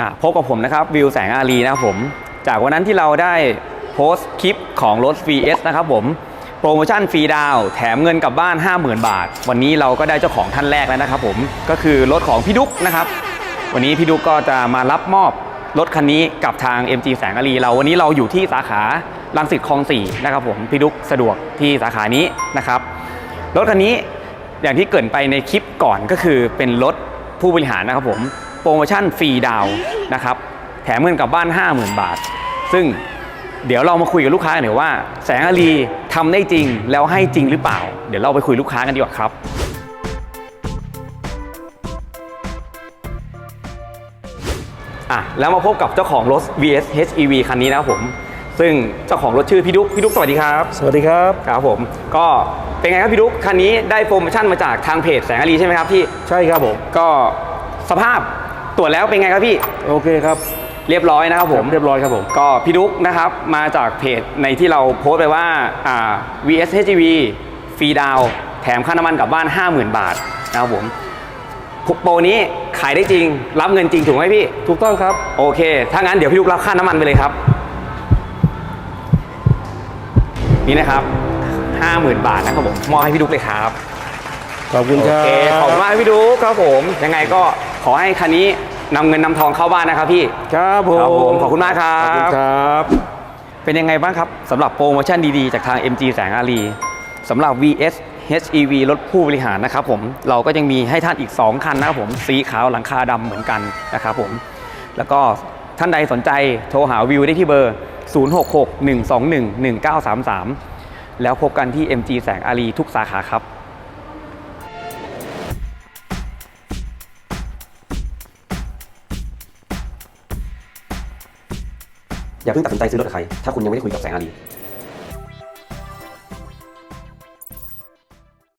อะพบกับผมนะครับวิวแสงอารีนะครับผม จากวันนั้นที่เราได้โพสต์คลิปของรถ VS นะครับผม โปรโมชั่นฟรีดาวแถมเงินกลับบ้าน 50,000 บาท วันนี้เราก็ได้เจ้าของท่านแรกแล้วนะครับผมก็คือรถของพี่ดุ๊กนะครับ วันนี้พี่ดุ๊กก็จะมารับมอบรถคันนี้กับทาง MG แสงอารีเราวันนี้เราอยู่ที่สาขาลังสิตคลอง4นะครับผมพี่ดุ๊กสะดวกที่สาขานี้นะครับรถคันนี้อย่างที่เกรินไปในคลิปก่อนก็คือเป็นรถผู้บริหารนะครับผม โปรโมชั่นฟรีดาวน์นะครับแถมเงินกลับบ้าน 50,000 บาท ซึ่งเดี๋ยวเรามาคุยกับลูกค้ากันหน่อยว่า แสงอารีทำได้จริงแล้วให้จริงหรือเปล่า เดี๋ยวเราไปคุยลูกค้ากันดีกว่าครับ อะแล้วมาพบกับเจ้าของรถ VS HEV คันนี้นะครับผม ซึ่งเจ้าของรถชื่อพี่ดุ๊กพี่ดุ๊กสวัสดีครับ สวัสดีครับครับผม ก็เป็นไงครับพี่ดุ๊กคันนี้ได้โปรโมชั่นมาจากทางเพจแสงอารีใช่ไหมครับพี่ใช่ครับผมก็สภาพ ตรวจแล้วเป็นไงครับพี่ โอเคครับ เรียบร้อยนะครับผมเรียบร้อยครับผม ก็พี่ดุ๊กนะครับมาจากเพจในที่เราโพสต์ไปว่าอ่า VS HEV ฟรีดาวน์แถมค่าน้ำมันกลับบ้าน 50,000 บาทนะครับผมโปรนี้ขายได้จริง รับเงินจริงถูกไหมพี่ ถูกต้องครับ โอเค ถ้างั้นเดี๋ยวพี่ดุ๊กรับค่าน้ำมันไปเลยครับ นี่นะครับ 50,000 บาทนะครับผมมอบให้พี่ดุ๊กเลยครับ ขอบคุณโอครับเคขอบคุณมากพี่ดุ๊กครับผม ยังไงก็ ขอให้คันนี้นำเงินนำทองเข้าบ้านนะครับพี่ ครับผมครับผมขอบคุณมากครับ ขอบคุณครับ เป็นยังไงบ้างครับสำหรับโปรโมชั่นดีๆ จากทาง MG แสงอารีสำหรับ VS HEV รถผู้บริหารนะครับผมเราก็ยังมีให้ท่านอีก 2 คันนะครับผมสีขาวหลังคาดำเหมือนกันนะครับผมแล้วก็ท่านใดสนใจโทรหาวิวได้ที่เบอร์ 0661211933 แล้วพบกันที่ MG แสงอารีทุกสาขาครับ อย่าเพิ่งตัดสินใจซื้อรถกับใคร ถ้าคุณยังไม่ได้คุยกับแสงอารี